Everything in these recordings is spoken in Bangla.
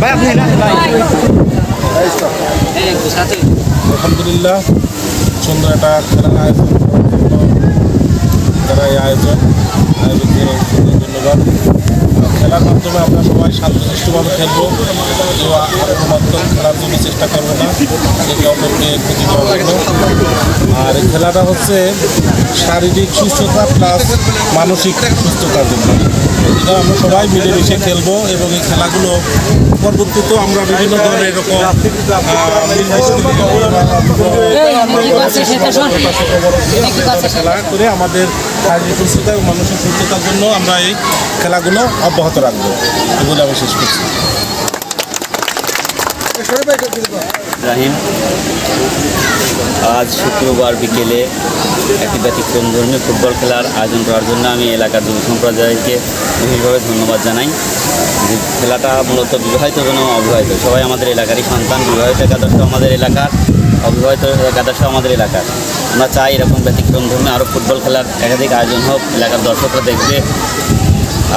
ভাই আপনি না আলহামদুলিল্লাহ সুন্দর একটা খেলার আয়োজন যারা এই আয়োজন আয়োজকদের ধন্যবাদ। মাধ্যমে আমরা সবাই শান্তশিষ্টভাবে খেলব। কেউ আক্রমণাত্মক খেলার জন্য চেষ্টা করব না। একে অপরকে ক্ষতি আর খেলাটা হচ্ছে শারীরিক সুস্থতা প্লাস মানসিক সুস্থতার জন্য। এটা আমরা সবাই মিলেমিশে খেলব এবং এই খেলাগুলো পরবর্তীতেও আমরা বিভিন্ন ধরনের এরকম খেলা করে আমাদের শারীরিক সুস্থতা এবং মানসিক সুস্থতার জন্য আমরা এই খেলাগুলো অব্যাহত রাখব। এগুলো আমি শেষ করছি। রাহিম আজ শুক্রবার বিকেলে একটি ব্যতিক্রম ধর্মীয় ফুটবল খেলার আয়োজন করার জন্য আমি এলাকার যুব সম্প্রদায়কে বিশেষভাবে ধন্যবাদ জানাই। যে খেলাটা মূলত বিবাহিত এবং অবিবাহিত, সবাই আমাদের এলাকারই সন্তান, বিবাহিত একাদশ আমাদের এলাকার, অবিবাহিত একাদশ আমাদের এলাকার। আমরা চাই এরকম ব্যতিক্রম ধর্মে আরও ফুটবল খেলার একাধিক আয়োজন হোক, এলাকার দর্শকরা দেখবে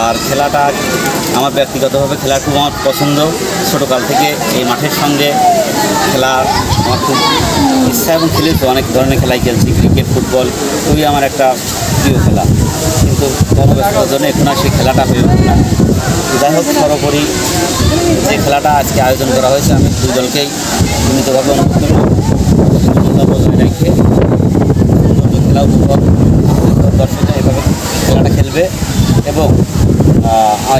আর খেলাটা আমার ব্যক্তিগতভাবে খেলা খুব আমার পছন্দ। ছোটোকাল থেকে এই মাঠের সঙ্গে খেলা আমার খুব ইচ্ছা এবং খেলেছি, অনেক ধরনের খেলাই খেলছি, ক্রিকেট, ফুটবল, খুবই আমার একটা প্রিয় খেলা। কিন্তু কর্মব্যস্ততার জন্য এখন আর সেই খেলাটা হয়ে ওঠে না। যাই হোক, সর্বোপরি যে খেলাটা আজকে আয়োজন করা হয়েছে, আমি দুই দলকেই সীমিতভাবে অনুরোধ বজায় রেখে খেলা উপভোগ দর্শকরা এভাবে খেলাটা খেলবে।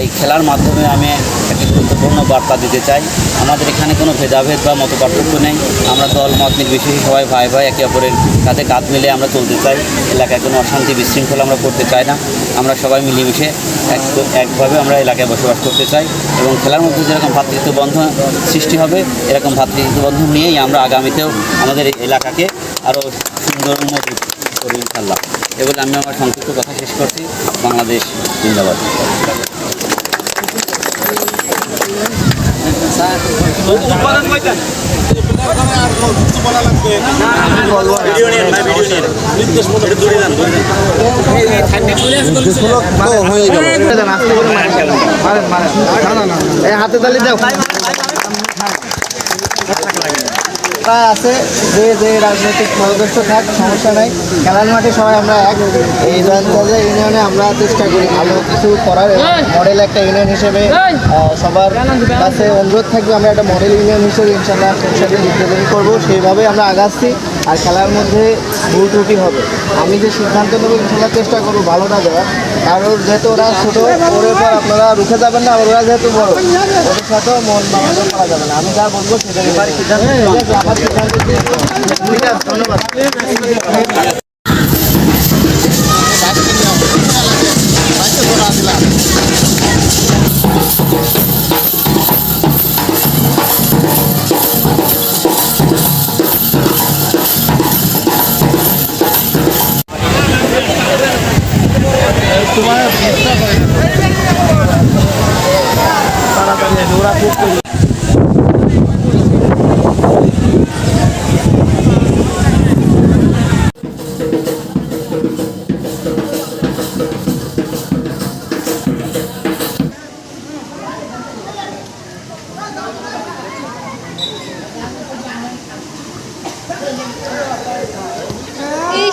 এই খেলার মাধ্যমে আমি একটি গুরুত্বপূর্ণ বার্তা দিতে চাই। আমাদের এখানে কোনো ভেদাভেদ বা মত পার্থক্য নেই। আমরা দল, মত নির্বিশেষে সবাই ভাই ভাই, একে অপরের কাঁধে কাঁধ মিলে আমরা চলতে চাই। এলাকায় কোনো অশান্তি বিশৃঙ্খলা আমরা করতে চাই না। আমরা সবাই মিলেমিশে এক একভাবে আমরা এলাকায় বসবাস করতে চাই এবং খেলার মধ্যে যেরকম ভ্রাতৃত্ব বন্ধন সৃষ্টি হবে, এরকম ভ্রাতৃত্ব বন্ধন নিয়েই আমরা আগামীতেও আমাদের এলাকাকে আরও সুন্দর মজবুত করি ইনশাল্লাহ এগুলো আমি আমার সংক্ষিপ্ত কথা শেষ করছি। বাংলাদেশ জিন্দাবাদ। হাতে তালি দাও। প্রায় আছে যে যে রাজনৈতিক সদস্য থাক সমস্যা নাই। খেলার মাঠে সবাই আমরা এক। এই ইউনিয়নে আমরা চেষ্টা করি ভালো কিছু করার মডেল একটা ইউনিয়ন হিসেবে সবার কাছে অনুরোধ থাকবে আমরা একটা মডেল ইউনিয়ন হিসেবে ইনশাল্লাহ সংসদে রিপ্রেজেন্ট করব। সেইভাবে আমরা আগাচ্ছি। আর খেলার মধ্যে ভুল ত্রুটি হবে। আমি যে সিদ্ধান্ত নেব খেলার চেষ্টা করব ভালোটা দেওয়ার। কারণ যেহেতু ওরা ছোটো ওর পর আপনারা রুখে যাবেন না ওরা যেহেতু বড় ওদের সাথেও মন মামাজন করা যাবে না। আমি যা বলব সেটা আমার সিদ্ধান্ত ঠিক আছে, আমার সিদ্ধান্ত দিয়ে ঠিক আছে ধন্যবাদ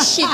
谢谢